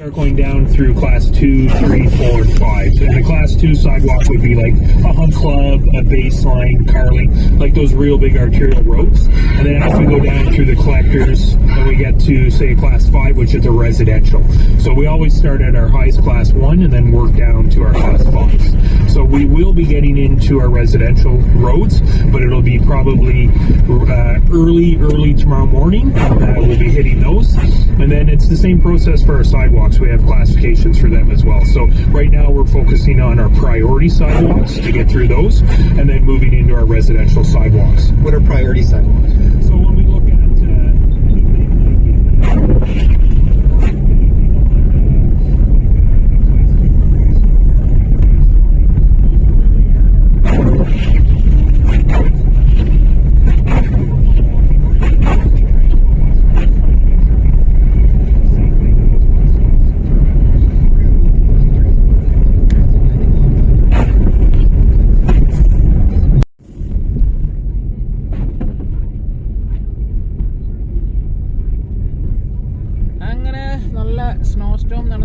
are going down through class two, three, four, and five. And a class two sidewalk would be like a hunt club, a baseline, Carling, like those real big arterial roads. And then as we go down through the collectors, then we get to say class five, which is a residential. So we always start at our highest class one and then work down to our class fives. So we will be getting into our residential roads, but it'll be probably uh, early, early tomorrow morning. Uh, we'll be hitting those. And then it's the same process for our sidewalks, we have classifications for them as well. So right now we're focusing on our priority sidewalks to get through those and then moving into our residential sidewalks. What are priority sidewalks? So when we look at uh,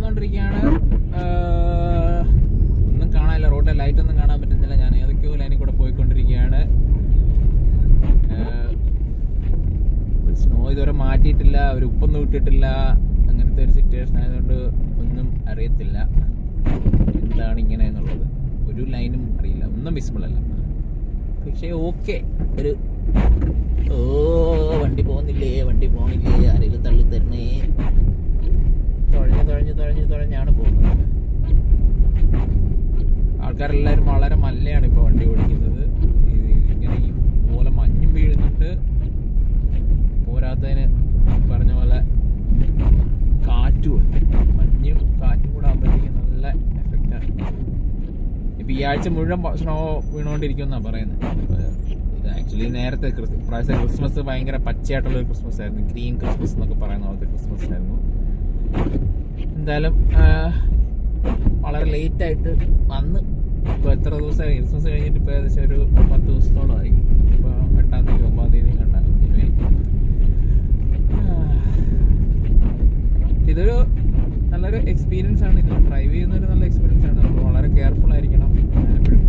storm നടന്നുകൊണ്ടിരിക്കുകയാണ് ഒന്നും കാണാനില്ല. റോഡിലെ light ഒന്നും കാണാൻ പറ്റുന്നില്ല. ഞാൻ ഏതൊക്കെയോ ലൈനിൽ കൂടെ പോയിക്കൊണ്ടിരിക്കുകയാണ്. സ്നോ ഇതുവരെ മാറ്റിയിട്ടില്ല. ഒരു ഉപ്പൊന്നും ഇട്ടിട്ടില്ല. അങ്ങനത്തെ ഒരു സിറ്റുവേഷൻ ആയതുകൊണ്ട് ഒന്നും അറിയത്തില്ല. എന്താണ് ഇങ്ങനെ എന്നുള്ളത്? ഒരു ലൈനും അറിയില്ല. ഒന്നും വിസിബിൾ അല്ല. പക്ഷേ ഓക്കെ ഒരു ഓ വണ്ടി പോകുന്നില്ലേ? വണ്ടി പോകുന്നില്ലേ ആരെങ്കിലും തള്ളി തരണേ തുഴഞ്ഞ് തുഴഞ്ഞ് തുഴഞ്ഞ് തുഴഞ്ഞാണ് പോകുന്നത്. ആൾക്കാരെല്ലാവരും വളരെ മല്ലയാണ് ഇപ്പോൾ വണ്ടി ഓടിക്കുന്നത്. ഇങ്ങനെ ഈ പോലെ മഞ്ഞും വീഴുന്നുണ്ട്. പോരാത്തതിന് പറഞ്ഞ പോലെ കാറ്റുമുണ്ട്. മഞ്ഞും കാറ്റും കൂടെ ആകുമ്പോഴത്തേക്കും നല്ല എഫക്റ്റാണ് ഇപ്പം ഈ ആഴ്ച മുഴുവൻ സ്നോ വീണുകൊണ്ടിരിക്കുമെന്നാണ് പറയുന്നത് ഇത് ആക്ച്വലി നേരത്തെ ക്രിസ്മസ് ഇപ്രാവശ്യത്തെ ക്രിസ്മസ് ഭയങ്കര പച്ചയായിട്ടുള്ളൊരു ക്രിസ്മസ് ആയിരുന്നു ഗ്രീൻ ക്രിസ്മസ് എന്നൊക്കെ പറയുന്ന പോലത്തെ ക്രിസ്മസ് ആയിരുന്നു എന്തായാലും വളരെ ലേറ്റ് ആയിട്ട് വന്ന്. ഇപ്പോൾ എത്ര ദിവസം ക്രിസ്മസ് കഴിഞ്ഞിട്ട് ഇപ്പോൾ ഏകദേശം ഒരു പത്ത് ദിവസത്തോളമായി. ഇപ്പോൾ എട്ടാം തീയതി ഒമ്പതാം തീയതി കണ്ടാൽ ഇതൊരു നല്ലൊരു എക്സ്പീരിയൻസ് ആണ്. ഇത് ഡ്രൈവ് ചെയ്യുന്നൊരു നല്ല എക്സ്പീരിയൻസ് ആണ്. വളരെ കെയർഫുൾ ആയിരിക്കണം. എപ്പോഴും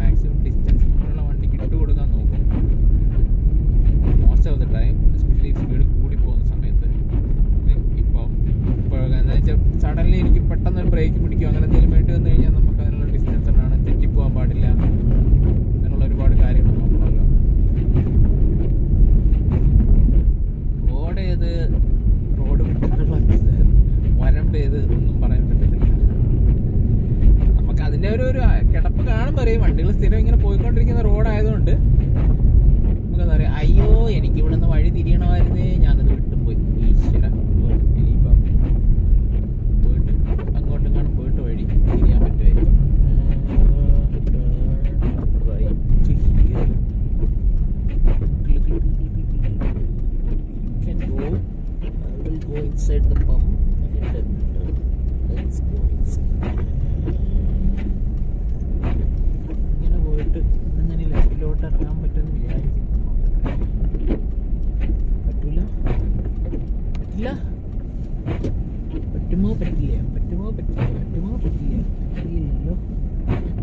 പറ്റുമോ പറ്റില്ല പറ്റുമോ പറ്റില്ല പറ്റുമോ പറ്റില്ല പറ്റിയില്ലല്ലോ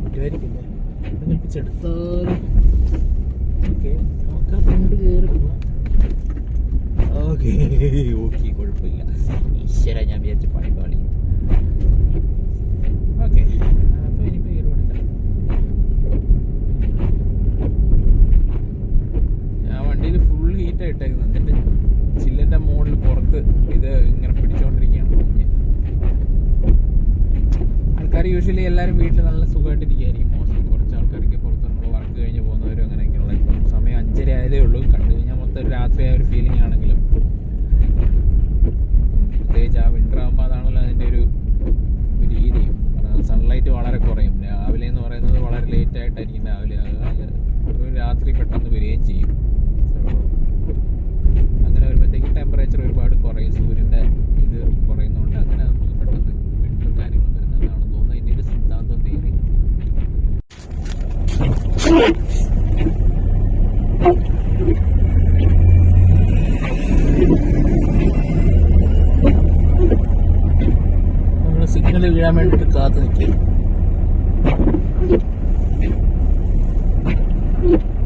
പറ്റുമായിരിക്കില്ല? കൽപ്പിച്ചെടുത്താലും. ഓക്കെ. നോക്കാം ഫ്രണ്ട് കയറി പോവാം. ഓക്കെ. ഓക്കെ കുഴപ്പമില്ല. ഈശ്വര ഞാൻ വിചാരിച്ച പണി പാളി. ഓക്കെ. അപ്പോൾ ഇനിയിപ്പോൾ ഈ റോഡ് ഞാൻ വണ്ടിയിൽ ഫുൾ ഹീറ്റ് ഇട്ടേക്കുന്നത് എന്നിട്ട് ചില്ലിന്റെ മുകളിൽ പുറത്ത് ഇത് ഇങ്ങനെ പിടിച്ചുകൊണ്ടിരിക്കുകയാണ്. ആൾക്കാർ യൂഷ്വലി എല്ലാവരും വീട്ടിൽ നല്ല സുഖമായിട്ടിരിക്കുകയായിരിക്കും മോസ്റ്റ്ലി കുറച്ച് ആൾക്കാർക്ക് പുറത്ത് നമ്മൾ വർക്ക് കഴിഞ്ഞ് പോകുന്നവരും അങ്ങനെയൊക്കെയുള്ള ഇപ്പം സമയം അഞ്ചര ആയതേ ഉള്ളൂ കണ്ടു കഴിഞ്ഞാൽ മൊത്തം രാത്രിയായ ഒരു ഫീലിംഗ് ആണെങ്കിലും ഇങ്ങനെ വീഴാൻ വേണ്ടിട്ട് കാത്തു നിൽക്കുക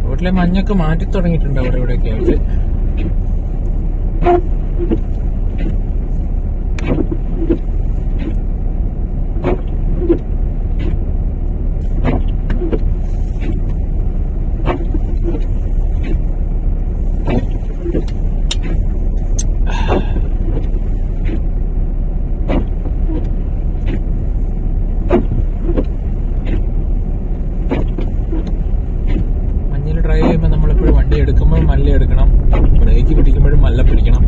റോട്ടിലെ മഞ്ഞൊക്കെ മാറ്റി തുടങ്ങിയിട്ടുണ്ട് അവിടെ ഇവിടെയൊക്കെ? ആയിട്ട് എടുക്കുമ്പോഴും മല്ല എടുക്കണം. ബ്രേക്ക് പിടിക്കുമ്പോഴും മല്ല പിടിക്കണം.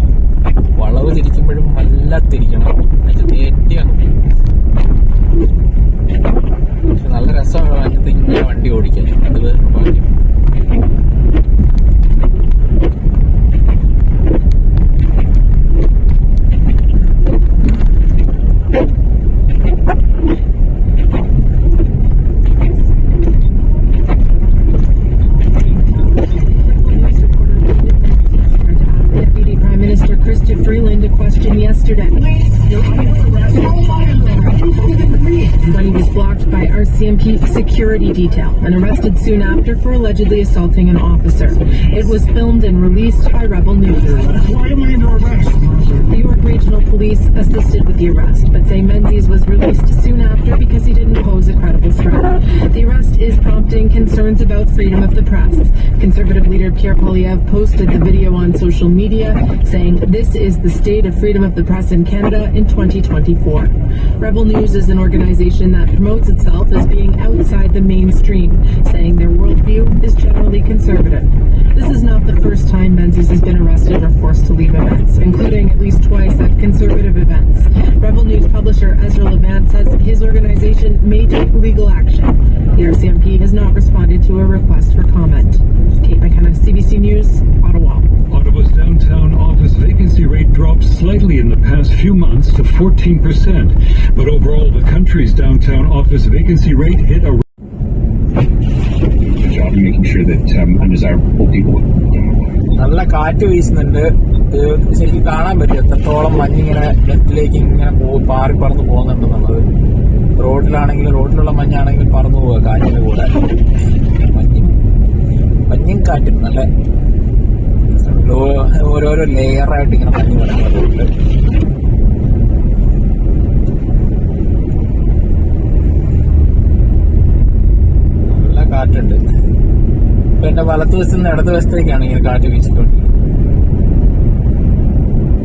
വളവ് തിരിക്കുമ്പോഴും മല്ല തിരിക്കണം. എന്നിട്ട് നേറ്റി അങ്ങ് പോകും. പക്ഷെ നല്ല രസമാണ് ഇങ്ങനെ വണ്ടി ഓടിക്കാൻ. അത് ഭാഗ്യം security detail and arrested soon after for allegedly assaulting an officer. It was filmed and released by Rebel News. Why am I under arrest? The York Regional Police assisted with the arrest, but say Menzies was released soon after because he didn't pose a credible threat. The arrest is prompting concerns about freedom of the press. Conservative leader Pierre Poilievre posted the video on social media saying this is the state of freedom of the press in Canada in 2024. Rebel News is an organization that promotes itself as being outside the mainstream, saying their worldview is generally conservative. This is not the first time Menzies has been arrested or forced to leave events, including at least twice at conservative events. Rebel News publisher Ezra Levant says his organization may take legal action. The RCMP has not responded to a request for comment. Kate McKenna, CBC News, Ottawa. Ottawa's downtown office vacancy rate dropped slightly in the past few months to 14%. But overall, the country's downtown office vacancy rate hit a in making sure that um, undesirable people നല്ല കാറ്റ് വീശുന്നുണ്ട്. ശരിക്കും കാണാൻ പറ്റും എത്രത്തോളം മഞ്ഞിങ്ങനെ ലെഫ്റ്റിലേക്ക് ഇങ്ങനെ പോകും പാറി പറന്ന് പോകുന്നുണ്ട് നമ്മൾ റോഡിലാണെങ്കിൽ റോഡിലുള്ള മഞ്ഞാണെങ്കിൽ പറന്നു പോവുക കാറ്റിന്റെ കൂടെ. മഞ്ഞും മഞ്ഞും കാറ്റും നല്ല ഓരോരോ ലെയറായിട്ട് ഇങ്ങനെ മഞ്ഞ് കിടക്കുന്ന റോഡിൽ. നല്ല കാറ്റുണ്ട്. ഇപ്പൊ എന്റെ വലത്തുവശത്ത് നിന്ന് ഇടത് വശത്തേക്കാണ് ഇങ്ങനെ കാറ്റ് വീശിക്കൊണ്ടിരിക്കുന്നത്.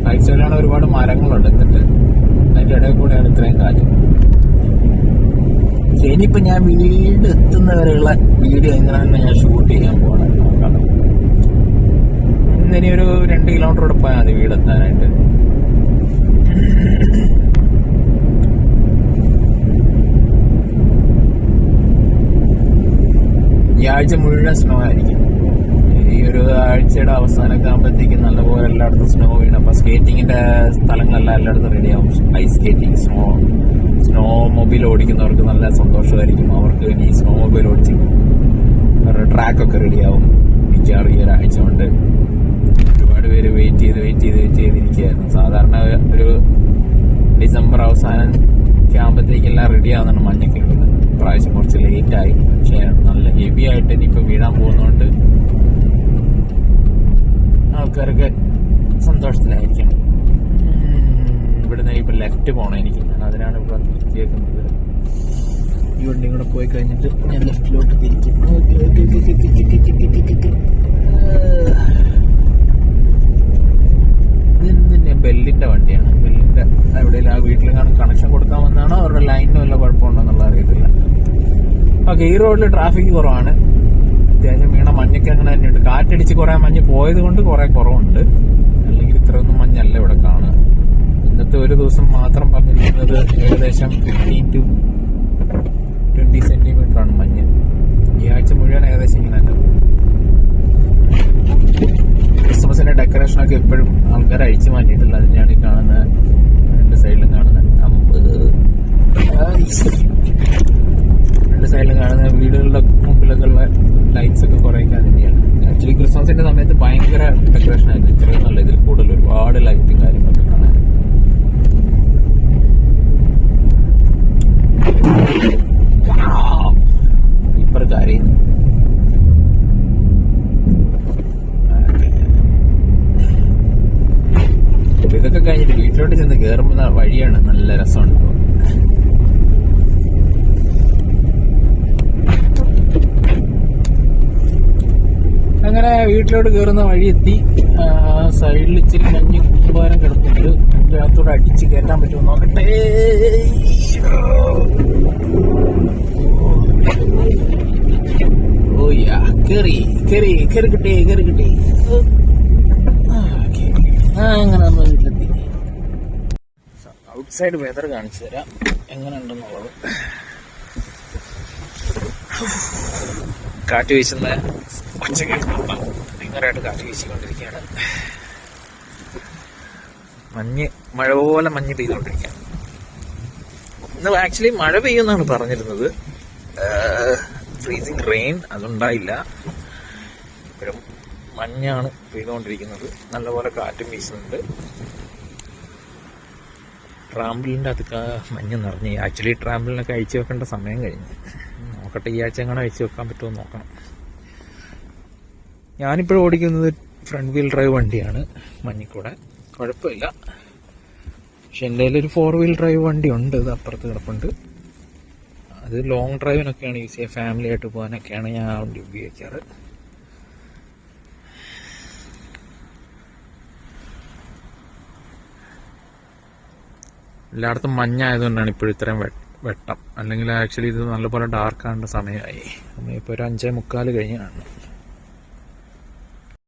റൈറ്റ് സൈഡിലാണ് ഒരുപാട് മരങ്ങളുണ്ട് എന്നിട്ട് അതിന്റെ ഇടയിൽ കൂടെയാണ് ഇത്രയും കാറ്റ്. ഇനിയിപ്പോ ഞാൻ വീട് എത്തുന്നവരെയുള്ള വീഡിയോ എങ്ങനെയാണ് ഞാൻ ഷൂട്ട് ചെയ്യാൻ പോകണം ഇന്നിനി ഒരു രണ്ട് കിലോമീറ്റർ കൂടെ പോയാൽ മതി വീടെത്താനായിട്ട് ഈ ആഴ്ച മുഴുവൻ സ്നോ ആയിരിക്കും ഈ ഒരു ആഴ്ചയുടെ അവസാനമൊക്കെ ആകുമ്പോഴത്തേക്കും നല്ലപോലെ എല്ലായിടത്തും സ്നോ വീണ്. അപ്പൊ സ്കേറ്റിങ്ങിന്റെ സ്ഥലങ്ങളെല്ലാം എല്ലായിടത്തും റെഡിയാവും ice skating snow snowmobile ഓടിക്കുന്നവർക്ക് നല്ല സന്തോഷമായിരിക്കും. അവർക്ക് ഇനി സ്നോ മൊബൈൽ ഓടിച്ച് അവരുടെ ട്രാക്കൊക്കെ റെഡിയാവും മിക്കവാറും ഈ ഒരാഴ്ച കൊണ്ട്. ഒരുപാട് പേര് വെയിറ്റ് ചെയ്ത് വെയിറ്റ് ചെയ്ത് വെയിറ്റ് ചെയ്തിരിക്കുകയായിരുന്നു സാധാരണ ഒരു ഡിസംബർ അവസാനം ഒക്കെ ആകുമ്പോഴത്തേക്കെല്ലാം റെഡി ആവുന്നുണ്ട്. മഞ്ഞൊക്കെ വീണ് പ്രാവശ്യം കുറച്ച് ലേറ്റ് ആയി. പക്ഷെ നല്ല ഹെവി ആയിട്ട് ഇനിയിപ്പോൾ വീഴാൻ പോകുന്നതുകൊണ്ട് ആൾക്കാരൊക്കെ സന്തോഷത്തിലായിരിക്കണം ഇവിടുന്ന് ഇപ്പൊ ലെഫ്റ്റ് പോകണം എനിക്ക്. ഞാൻ അതിനാണ് ഇവിടെ തിരിച്ചേക്കുന്നത് ഈ വണ്ടി കൂടെ പോയി കഴിഞ്ഞിട്ട് ഞാൻ ലെഫ്റ്റിലോട്ട് തിരിക്കും. ബെല്ലിന്റെ വണ്ടിയാണ്. ബെല്ലിന്റെ എവിടെയെങ്കിലും ആ കാണും കണക്ഷൻ കൊടുക്കാൻ വന്നാണോ? അവരുടെ ലൈനിന് വല്ല കുഴപ്പമുണ്ടോ എന്നുള്ള അറിയത്തില്ല. ഓക്കെ ഈ റോഡിൽ ട്രാഫിക് കുറവാണ്. അത്യാവശ്യം വീണ മഞ്ഞൊക്കെ അങ്ങനെ തന്നെയുണ്ട്. കാറ്റടിച്ച് കുറെ മഞ്ഞ് പോയത് കൊണ്ട് കുറെ കുറവുണ്ട്. അല്ലെങ്കിൽ ഇത്രയൊന്നും മഞ്ഞല്ല ഇവിടെ കാണുക. ഇന്നത്തെ ഒരു ദിവസം മാത്രം പറഞ്ഞിരിക്കുന്നത് ഏകദേശം ഫിഫ്റ്റീൻ ടു ട്വന്റി സെന്റിമീറ്റർ ആണ് മഞ്ഞ്. ഈ ആഴ്ച മുഴുവൻ ഏകദേശം ഇങ്ങനെ തന്നെ. പോകും. ഒക്കെ എപ്പോഴും ആൾക്കാർ അഴിച്ചു മാറ്റിയിട്ടില്ല അതിനാണ് ഈ കാണുന്ന രണ്ട് സൈഡിലും കാണുന്ന. രണ്ട് സൈഡിലും കാണുന്ന വീടുകളുടെ മുമ്പിലൊക്കെ ഉള്ള ലൈറ്റ്സ് ഒക്കെ കുറേയൊക്കെ തന്നെയാണ്. ആക്ച്വലി ക്രിസ്മസിന്റെ സമയത്ത് ഭയങ്കര ഡെക്കറേഷൻ ആയിരുന്നു. ഇത്രയും നല്ല ഇതിൽ കൂടുതൽ ഒരുപാട് ലൈറ്റും കാര്യങ്ങളൊക്കെ കാണാൻ. ഇപ്പർ കരയുന്നു ഇതൊക്കെ കഴിഞ്ഞിട്ട് വീട്ടിലോട്ട് ചെന്ന് കയറുമ്പോൾ വഴിയാണ് നല്ല രസമുണ്ട് അങ്ങനെ വീട്ടിലോട്ട് കയറുന്ന വഴി എത്തി. സൈഡിൽ ഇച്ചിരി മഞ്ഞ് കൂമ്പാരം കിടത്തിട്ട് അതിനകത്തോട് അടിച്ച് കയറ്റാൻ പറ്റുമോ നോക്കട്ടെ. കേറി കേറി കേറി കിട്ടി കേറി കിട്ടി. അങ്ങനെ നമ്മൾ ഔട്ട്സൈഡ് വെതർ കാണിച്ചു തരാം. എങ്ങനെ ഉണ്ടെന്നുള്ളത് കാറ്റ് വീശുന്ന ഒച്ച കേൾക്കുമ്പോൾ ഭയങ്കരമായിട്ട് കാറ്റ് വീശിക്കൊണ്ടിരിക്കുകയാണ്. മഞ്ഞ് മഴ പോലെ മഞ്ഞ് പെയ്തുകൊണ്ടിരിക്കുകയാണ്. ഇന്ന് ആക്ച്വലി മഴ പെയ്യുമെന്നാണ് പറഞ്ഞിരുന്നത്. ഫ്രീസിങ് റെയിൻ അതുണ്ടായില്ല. ഇപ്പോഴും മഞ്ഞാണ് പെയ്തുകൊണ്ടിരിക്കുന്നത്. നല്ലപോലെ കാറ്റും വീശുന്നുണ്ട്. ട്രാമ്പിളിന്റെ അതൊക്കെ മഞ്ഞ് നിറഞ്ഞ്. ആക്ച്വലി ട്രാമ്പിളിനൊക്കെ അയച്ചു വെക്കേണ്ട സമയം കഴിഞ്ഞു. നോക്കട്ടെ ഈ ആഴ്ച എങ്ങനെ അയച്ചു വെക്കാൻ പറ്റുമോ നോക്കണം. ഞാനിപ്പോൾ ഓടിക്കുന്നത് ഫ്രണ്ട് വീൽ ഡ്രൈവ് വണ്ടിയാണ്. മഞ്ഞിക്കൂടെ. കുഴപ്പമില്ല. പക്ഷെ എന്റെ ഒരു ഫോർ വീൽ ഡ്രൈവ് വണ്ടി ഉണ്ട്. ഇത് അപ്പുറത്ത് കിടപ്പുണ്ട്. അത് ലോങ് ഡ്രൈവിനൊക്കെയാണ് യൂസ് ചെയ്യുക. ഫാമിലി ആയിട്ട് പോകാനൊക്കെയാണ് ഞാൻ വണ്ടി ഉപയോഗിക്കാറ്. എല്ലായിടത്തും മഞ്ഞായതുകൊണ്ടാണ് ഇപ്പോഴും ഇത്രയും വെട്ടം. അല്ലെങ്കിൽ ആക്ച്വലി ഇത് നല്ലപോലെ ഡാർക്ക് ആകേണ്ട സമയമായി. ഇപ്പോൾ ഒരു അഞ്ചേ മുക്കാൽ കഴിഞ്ഞാണ്